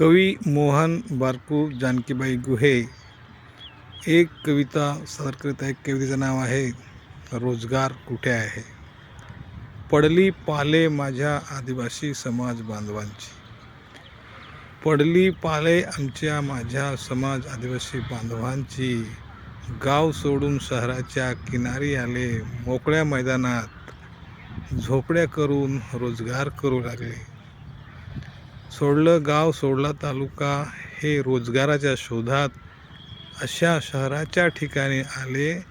कवी मोहन बारकू जानकीबाई गुहे. एक कविता सादर करीत आहे. कवितेचं नाव आहे रोजगार कुठे आहे? पडली पाले माझ्या आदिवासी समाज बांधवांची. पडली पाले आमच्या माझ्या समाज आदिवासी बांधवांची. गाव सोडून शहराच्या किनारी आले मोकळ्या मैदानात झोपड्या करून रोजगार करू लागले. सोडलं गाव सोडला तालुका हे रोजगाराच्या शोधात अशा शहराच्या ठिकाणी आले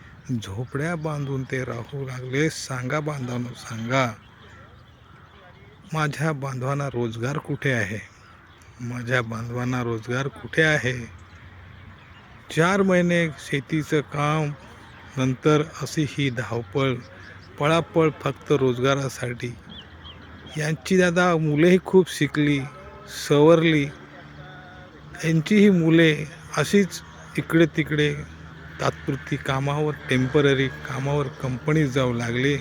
झोपड्या बांधून ते राहू लागले. सांगा बांधवांनो सांगा. माझ्या बांधवांना रोजगार कुठे आहे? माझ्या बांधवांना रोजगार कुठे आहे? चार महिने शेतीचं काम नंतर अशी ही धावपळ पळापळ फक्त रोजगारासाठी. यांची दादा मुलेही खूप शिकली. सवरली. यांचीही मुले अशीच इकडे तिकडे तात्पुरती कामावर टेंपररी कामावर कंपनीत जाऊ लागले.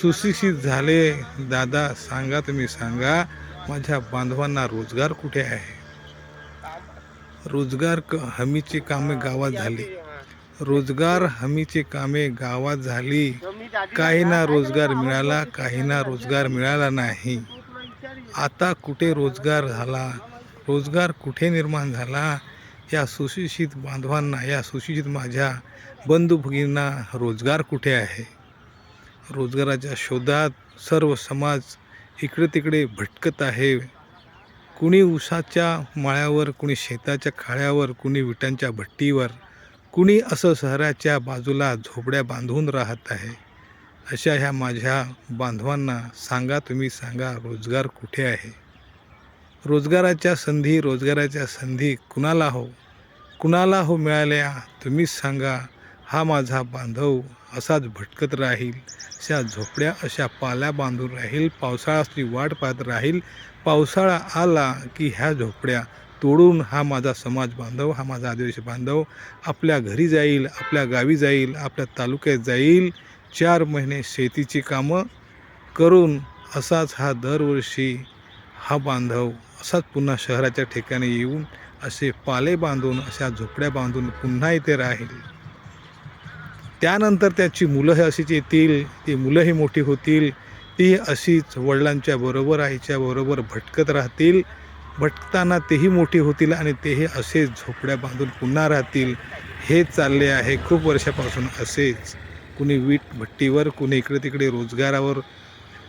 सुशिक्षित झाले. दादा सांगा तुम्ही सांगा माझ्या बांधवांना रोजगार कुठे आहे? रोजगार क हमीची कामे गावात झाली. रोजगार हमीची कामे गावात झाली. काहींना रोजगार मिळाला काहींना रोजगार मिळाला नाही. आता कुठे रोजगार झाला रोजगार कुठे निर्माण झाला या सुशिक्षित बांधवांना या सुशिक्षित माझ्या बंधू भगिनींना रोजगार कुठे आहे? रोजगाराच्या शोधात सर्व समाज इकडे तिकडे भटकत आहे. कुणी उसाच्या माळ्यावर कुणी शेताच्या खाळ्यावर कुणी विटांच्या भट्टीवर कुणी असं शहराच्या बाजूला झोपड्या बांधून राहत आहे. अशा ह्या माझ्या बांधवांना सांगा तुम्ही सांगा रोजगार कुठे आहे? रोजगाराच्या संधी रोजगाराच्या संधी कुणाला हो? कुणाला हो मिळाल्या? तुम्हीच सांगा. हा माझा बांधव असाच भटकत राहील. अशा झोपड्या अशा पाल्या बांधून राहील. पावसाळ्याची वाट पाहत राहील. पावसाळा आला की ह्या झोपड्या तोडून हा माझा समाज बांधव हा माझा आदिवासी बांधव आपल्या घरी जाईल आपल्या गावी जाईल आपल्या तालुक्यात जाईल. चार महिने शेतीची कामं करून असाच हा दरवर्षी हा बांधव असाच पुन्हा शहराच्या ठिकाणी येऊन असे पाले बांधून अशा झोपड्या बांधून पुन्हा इथे राहील. त्यानंतर त्याची मुलं हे अशीच येतील ती मुलंही मोठी होतील ती अशीच वडिलांच्या बरोबर आईच्या बरोबर भटकत राहतील. भटकताना तेही मोठी होतील आणि तेही असेच झोपड्या बांधून पुन्हा राहतील. हे चालले आहे खूप वर्षापासून असेच. कुणी वीट भट्टीवर कुणी इकडे तिकडे रोजगारावर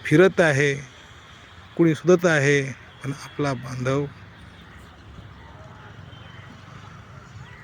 फिरत आहे कुणी सुधत आहे पण आपला बांधव